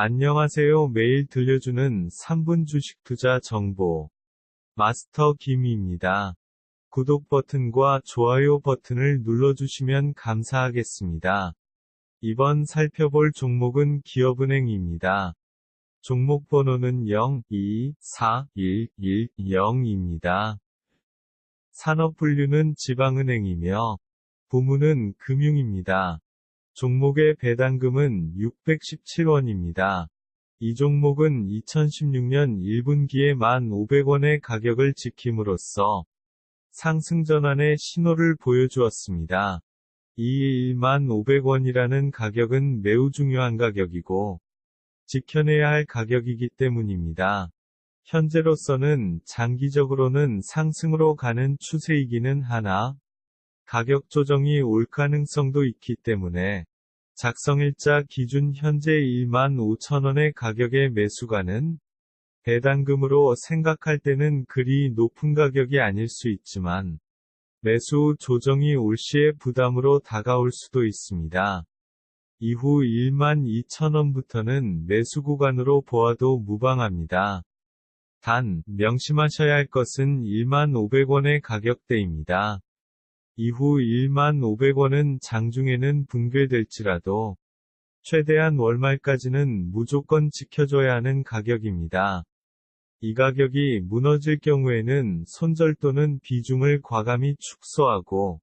안녕하세요. 매일 들려주는 3분 주식 투자 정보. 마스터 김입니다. 구독 버튼과 좋아요 버튼을 눌러주시면 감사하겠습니다. 이번 살펴볼 종목은 기업은행입니다. 종목 번호는 0, 2, 4, 1, 1, 0입니다. 산업 분류는 지방은행이며 부문은 금융입니다. 종목의 배당금은 617원입니다. 이 종목은 2016년 1분기에 1,500원의 가격을 지킴으로써 상승 전환의 신호를 보여주었습니다. 이 1,500원이라는 가격은 매우 중요한 가격이고 지켜내야 할 가격이기 때문입니다. 현재로서는 장기적으로는 상승으로 가는 추세이기는 하나 가격 조정이 올 가능성도 있기 때문에 작성일자 기준 현재 15,000원의 가격의 매수가는 배당금으로 생각할 때는 그리 높은 가격이 아닐 수 있지만 매수 후 조정이 올 시에 부담으로 다가올 수도 있습니다. 이후 12,000원부터는 매수 구간으로 보아도 무방합니다. 단, 명심하셔야 할 것은 15,500원의 가격대입니다. 이후 15,500원은 장중에는 붕괴될지라도 최대한 월말까지는 무조건 지켜줘야 하는 가격입니다. 이 가격이 무너질 경우에는 손절 또는 비중을 과감히 축소하고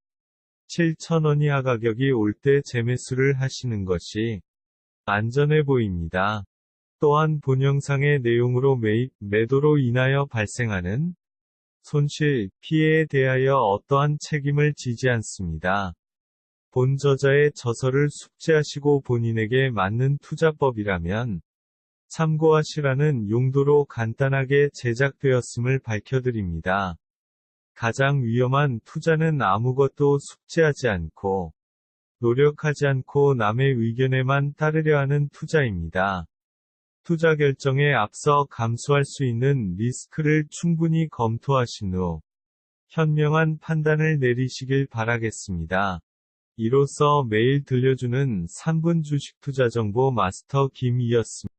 7,000원 이하 가격이 올 때 재매수를 하시는 것이 안전해 보입니다. 또한 본 영상의 내용으로 매입, 매도로 인하여 발생하는 손실, 피해에 대하여 어떠한 책임을 지지 않습니다. 본 저자의 저서를 숙지하시고 본인에게 맞는 투자법이라면 참고하시라는 용도로 간단하게 제작되었음을 밝혀드립니다. 가장 위험한 투자는 아무것도 숙지하지 않고 노력하지 않고 남의 의견에만 따르려 하는 투자입니다. 투자 결정에 앞서 감수할 수 있는 리스크를 충분히 검토하신 후 현명한 판단을 내리시길 바라겠습니다. 이로써 매일 들려주는 3분 주식 투자 정보 마스터 김이었습니다.